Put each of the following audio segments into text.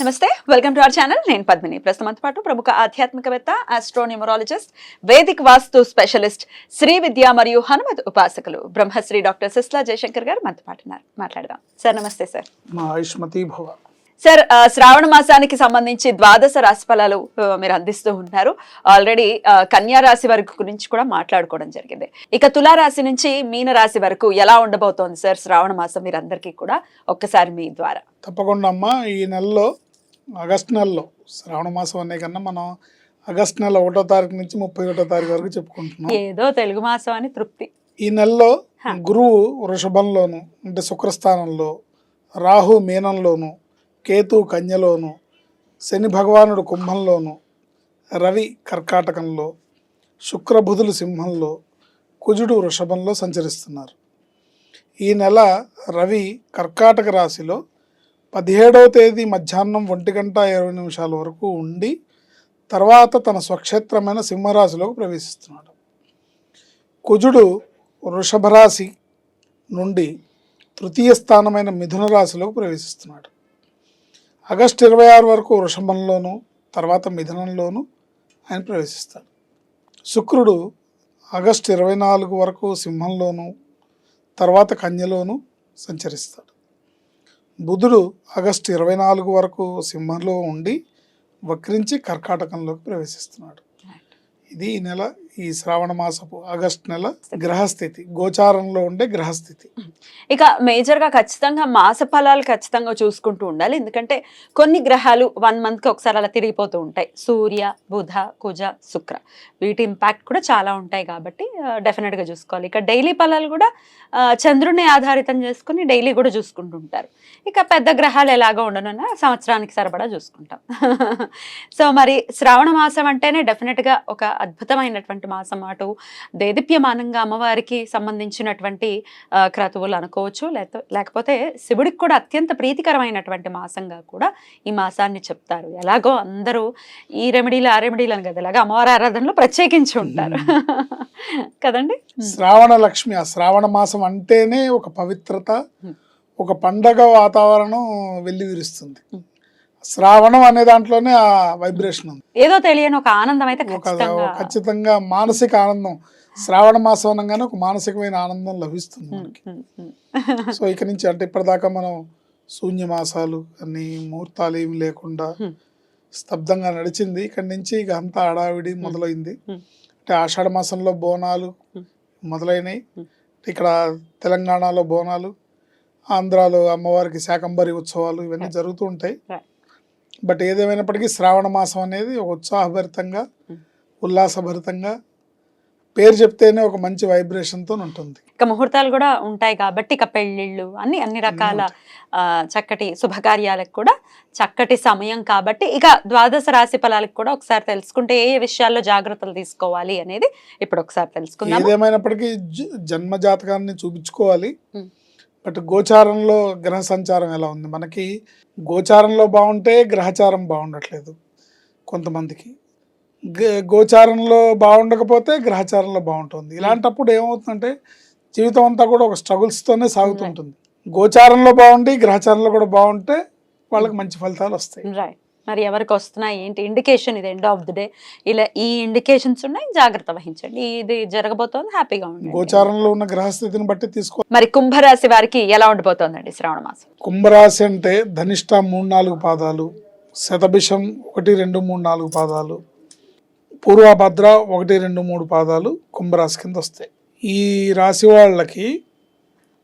నమస్తే welcome to our channel. నేను పద్మిని. ప్రస్తుతం పాటు ప్రముఖ ఆధ్యాత్మికవేత్త astronumerologist Vedic vastu specialist Shri Vidya మరియు హనుమత్ ఉపాసకులు బ్రహ్మశ్రీ డాక్టర్ సిస్లా జయశంకర్ గారు మనతో పాటు మాట్లాడదాం. సార్ నమస్తే సార్. మా ఆయుష్మతి భవ. సార్ శ్రావణ మాసానికి సంబంధించి ద్వాదశ రాశి ఫలాలు మీరు అందిస్తూ ఉన్నారు. ఆల్రెడీ కన్యా రాశి వరకు గురించి కూడా మాట్లాడుకోవడం జరిగింది. ఇక తులా రాశి నుంచి మీన రాశి వరకు ఎలా ఉండబోతోంది సార్ శ్రావణ మాసం మీరు అందరికీ కూడా ఒక్కసారి మీ ద్వారా? తప్పకుండా అమ్మ ఈ నెలలో ఆగస్ట్ నెలలో శ్రావణ మాసం అనే కన్నా మనం ఆగస్ట్ నెల ఒకటో తారీఖు నుంచి ముప్పై ఒకటో తారీఖు వరకు చెప్పుకుంటున్నాం. ఏదో తెలుగు మాసం అని తృప్తి. ఈ నెలలో. గురువు వృషభంలోను అంటే శుక్రస్థానంలో రాహు మీనంలోను కేతు కన్యలోను శని భగవానుడు కుంభంలోను రవి కర్కాటకంలో శుక్రబుధులు సింహంలో కుజుడు వృషభంలో సంచరిస్తున్నారు. ఈ నెల రవి కర్కాటక రాశిలో పదిహేడవ తేదీ మధ్యాహ్నం ఒంటి గంట ఇరవై నిమిషాల వరకు ఉండి తర్వాత తన స్వక్షేత్రమైన సింహరాశిలోకి ప్రవేశిస్తున్నాడు. కుజుడు వృషభరాశి నుండి తృతీయ స్థానమైన మిథున రాశిలోకి ప్రవేశిస్తున్నాడు. ఆగస్టు ఇరవై ఆరు వరకు వృషభంలోను తర్వాత మిథునంలోను ఆయన ప్రవేశిస్తాడు. శుక్రుడు ఆగస్టు ఇరవై నాలుగు వరకు సింహంలోను తర్వాత కన్యలోను సంచరిస్తాడు. బుధుడు ఆగస్టు ఇరవై నాలుగు వరకు సింహంలో ఉండి వక్రించి కర్కాటకంలోకి ప్రవేశిస్తున్నాడు. ఇది ఈ నెల ఈ శ్రావణ మాసపు ఆగస్ట్ నెల గ్రహస్థితి గోచారంలో ఉండే గ్రహస్థితి. ఇక మేజర్గా ఖచ్చితంగా మాస ఫలాలు ఖచ్చితంగా చూసుకుంటూ ఉండాలి. ఎందుకంటే కొన్ని గ్రహాలు వన్ మంత్కి ఒకసారి అలా తిరిగిపోతూ ఉంటాయి. సూర్య బుధ కుజ శుక్ర. వీటి ఇంపాక్ట్ కూడా చాలా ఉంటాయి కాబట్టి డెఫినెట్గా చూసుకోవాలి. ఇక డైలీ ఫలాలు కూడా చంద్రుడిని చంద్రుని ఆధారితం చేసుకుని డైలీ కూడా చూసుకుంటూ ఉంటారు. ఇక పెద్ద గ్రహాలు ఎలాగో ఉండనన్నా సంవత్సరానికి సరిపడా చూసుకుంటాం. సో మరి శ్రావణ మాసం అంటేనే డెఫినెట్గా ఒక అద్భుతమైనటువంటి మాసం అటు దేదీప్యమానంగా అమ్మవారికి సంబంధించినటువంటి క్రతువులు అనుకోవచ్చు. లేక లేకపోతే శివుడికి కూడా అత్యంత ప్రీతికరమైనటువంటి మాసంగా కూడా ఈ మాసాన్ని చెప్తారు. ఎలాగో అందరూ ఈ రెమెడీలు ఆ రెమెడీలు అని కదా ఇలాగా అమ్మవారి ఆరాధనలో ప్రత్యేకించి ఉంటారు. కదండి? శ్రావణ లక్ష్మి ఆ శ్రావణ మాసం అంటేనే ఒక పవిత్రత. ఒక పండగ వాతావరణం వెళ్ళి విరుస్తుంది Hmm. శ్రావణం అనే దాంట్లోనే ఆ వైబ్రేషన్ ఉంది ఏదో తెలియని ఒక ఆనందం అయితే ఒక ఖచ్చితంగా మానసిక ఆనందం శ్రావణ మాసం అనగానే ఒక మానసికమైన ఆనందం లభిస్తుంది మనకి. సో ఇక నుంచి అంటే ఇప్పటిదాకా మనం శూన్య మాసాలు అన్ని ముహూర్తాలు ఏమి లేకుండా. స్తబ్దంగా నడిచింది ఇక్కడి నుంచి ఇక అంతా హడావిడి మొదలైంది. అంటే ఆషాఢ మాసంలో బోనాలు. మొదలైనవి. ఇక్కడ తెలంగాణలో బోనాలు ఆంధ్రాలో అమ్మవారికి శాకంబరి ఉత్సవాలు ఇవన్నీ. జరుగుతూ ఉంటాయి. బట్ ఏదేమైనప్పటికీ శ్రావణ మాసం అనేది ఒక ఉత్సాహభరితంగా. ఉల్లాసభరితంగా పేరు చెప్తేనే ఒక మంచి వైబ్రేషన్తో ఉంటుంది ఇక ముహూర్తాలు కూడా ఉంటాయి కాబట్టి ఇక పెళ్ళిళ్ళు అన్ని అన్ని రకాల చక్కటి శుభకార్యాలకు కూడా చక్కటి సమయం కాబట్టి ఇక ద్వాదశ రాశి ఫలాలకు కూడా ఒకసారి తెలుసుకుంటే ఏ విషయాల్లో జాగ్రత్తలు తీసుకోవాలి అనేది ఇప్పుడు ఒకసారి తెలుసుకుందాం ఏదేమైనప్పటికీ జన్మ జాతకాన్ని చూపించుకోవాలి. బట్ గోచారంలో గ్రహ సంచారం ఎలా ఉంది? మనకి గోచారంలో బాగుంటే గ్రహచారం బాగుండట్లేదు కొంతమందికి. గోచారంలో బాగుండకపోతే గ్రహచారంలో బాగుంటుంది. ఇలాంటప్పుడు ఏమవుతుందంటే జీవితం అంతా కూడా ఒక స్ట్రగుల్స్తోనే సాగుతుంటుంది. గోచారంలో బాగుండి గ్రహచారంలో కూడా బాగుంటే వాళ్ళకి మంచి ఫలితాలు వస్తాయి. మరి ఎవరికి వస్తున్నాయి ఏంటి ఇండికేషన్ ఇది ఎండ్ ఆఫ్ ది డే ఇలా ఈ ఇండికేషన్స్ ఉన్నాయి జాగ్రత్త వహించండి. ఇది జరగబోతోంది హ్యాపీగా ఉండండి. గోచారంలో ఉన్న గ్రహస్థితిని బట్టి తీసుకో మరి కుంభరాశి వారికి ఎలా ఉండబోతోందండి శ్రావణ మాసం? కుంభరాశి అంటే ధనిష్ట మూడు నాలుగు పాదాలు శతభిషం ఒకటి రెండు మూడు నాలుగు పాదాలు పూర్వభద్ర ఒకటి రెండు మూడు పాదాలు కుంభరాశి కింద వస్తాయి. ఈ రాశి వాళ్ళకి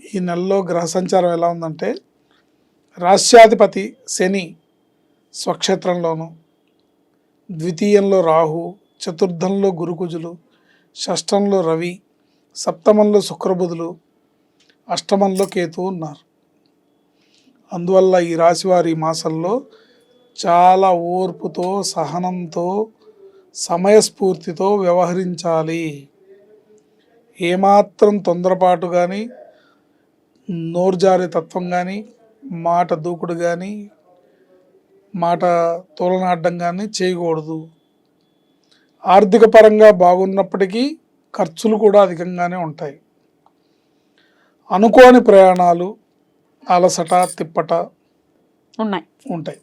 ఈ నెలలో గ్రహ సంచారం ఎలా ఉందంటే రాష్ట్రాధిపతి శని స్వక్షేత్రంలోను ద్వితీయంలో రాహు చతుర్థంలో గురుకుజులు షష్టంలో రవి సప్తమంలో శుక్రబుధులు అష్టమంలో కేతు ఉన్నారు. అందువల్ల ఈ రాశివారి మాసంలో చాలా ఓర్పుతో సహనంతో సమయస్ఫూర్తితో వ్యవహరించాలి. ఏమాత్రం తొందరపాటు కానీ నోర్జారి తత్వం కానీ మాట దూకుడు కానీ మాట తోలనాడడం కానీ చేయకూడదు. ఆర్థిక పరంగా బాగున్నప్పటికీ ఖర్చులు కూడా అధికంగానే ఉంటాయి. అనుకోని ప్రయాణాలు అలసట తిప్పట ఉన్నాయి. ఉంటాయి.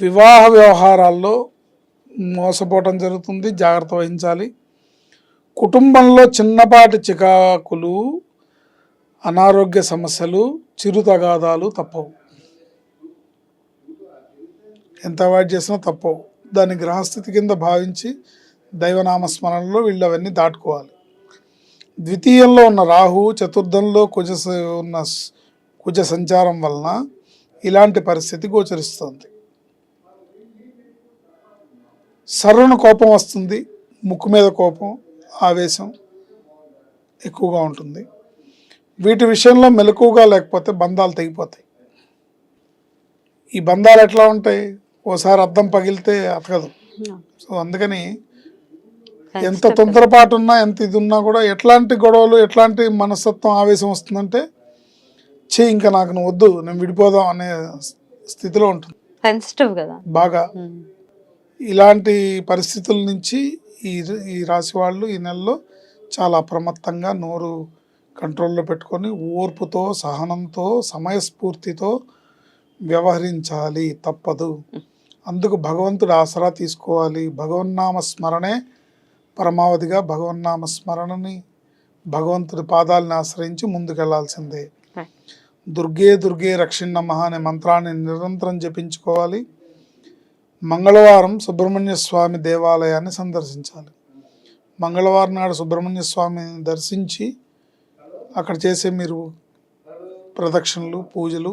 వివాహ వ్యవహారాల్లో మోసపోవటం జరుగుతుంది జాగ్రత్త వహించాలి. కుటుంబంలో చిన్నపాటి చికాకులు అనారోగ్య సమస్యలు చిరు తగాదాలు తప్పవు. ఎంత అవాయిడ్ చేసినా తప్పవు. దాన్ని గ్రహస్థితి కింద భావించి దైవనామస్మరణలో వీళ్ళు అవన్నీ దాటుకోవాలి. ద్వితీయంలో ఉన్న రాహు చతుర్థంలో కుజ ఉన్న కుజ సంచారం వలన ఇలాంటి పరిస్థితి గోచరిస్తుంది. సర్రున కోపం వస్తుంది ముక్కు మీద కోపం ఆవేశం ఎక్కువగా ఉంటుంది. వీటి విషయంలో మెలకువగా లేకపోతే బంధాలు తెగిపోతాయి. ఈ బంధాలు ఎట్లా ఉంటాయి? ఓసారి అద్దం పగిలితే అతకదు. సో అందుకని ఎంత తొందరపాటు ఉన్నా ఎంత ఇది ఉన్నా కూడా ఎట్లాంటి గొడవలు ఎట్లాంటి మనస్తత్వం ఆవేశం వస్తుందంటే చే ఇంకా నాకు నువ్వు వద్దు నేను విడిపోదాం అనే స్థితిలో ఉంటుంది. సెన్సిటివ్ కదా. బాగా. ఉమ్. ఇలాంటి పరిస్థితుల నుంచి ఈ ఈ రాశి వాళ్ళు ఈ నెలలో చాలా అప్రమత్తంగా నోరు కంట్రోల్లో పెట్టుకొని ఓర్పుతో సహనంతో సమయస్ఫూర్తితో వ్యవహరించాలి. తప్పదు. అందుకు భగవంతుడు ఆసరా తీసుకోవాలి. భగవన్నామ స్మరణే పరమావధిగా భగవన్నామ స్మరణని భగవంతుడి పాదాలను ఆశ్రయించి ముందుకెళ్ళాల్సిందే. దుర్గే దుర్గే రక్షిణమః అనే మంత్రాన్ని నిరంతరం జపించుకోవాలి. మంగళవారం సుబ్రహ్మణ్య స్వామి దేవాలయాన్ని సందర్శించాలి. మంగళవారం నాడు సుబ్రహ్మణ్య స్వామిని దర్శించి అక్కడ చేసే మీరు ప్రదక్షిణలు పూజలు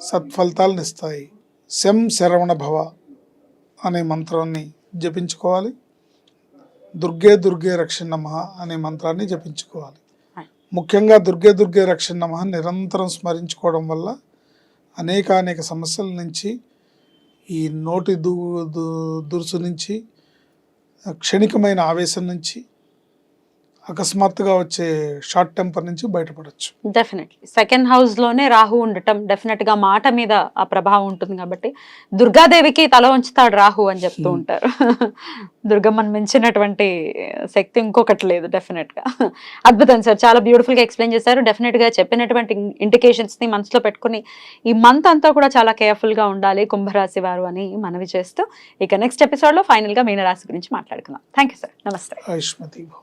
సత్ఫలితాలను ఇస్తాయి శం శరవణ భవ. అనే మంత్రాన్ని జపించుకోవాలి. దుర్గే దుర్గే రక్షణమః అనే మంత్రాన్ని జపించుకోవాలి. ముఖ్యంగా దుర్గే దుర్గే రక్షణమః నిరంతరం స్మరించుకోవడం వల్ల అనేక అనేక సమస్యల నుంచి ఈ నోటి దు దు- దురుసు నుంచి క్షణికమైన ఆవేశం నుంచి అకస్మాత్తుగా వచ్చే షార్ట్ టెంపర్ నుంచి బయటపడవచ్చు డెఫినెట్లీ సెకండ్ హౌస్లోనే రాహు ఉండటం డెఫినెట్గా మాట మీద ఆ ప్రభావం ఉంటుంది కాబట్టి దుర్గాదేవికి తల ఉంచుతాడు రాహు అని చెప్తూ ఉంటారు. దుర్గమ్మను మించినటువంటి శక్తి ఇంకొకటి లేదు డెఫినెట్గా. అద్భుతం సార్. చాలా బ్యూటిఫుల్గా ఎక్స్ప్లెయిన్ చేశారు. డెఫినెట్గా చెప్పినటువంటి ఇండికేషన్స్ని మనసులో పెట్టుకుని ఈ మంత్ అంతా కూడా చాలా కేర్ఫుల్గా ఉండాలి కుంభరాశి వారు అని మనవి చేస్తూ ఇక నెక్స్ట్ ఎపిసోడ్లో ఫైనల్గా మీనరాశి గురించి మాట్లాడుకుందాం. థ్యాంక్ యూ సార్ నమస్తే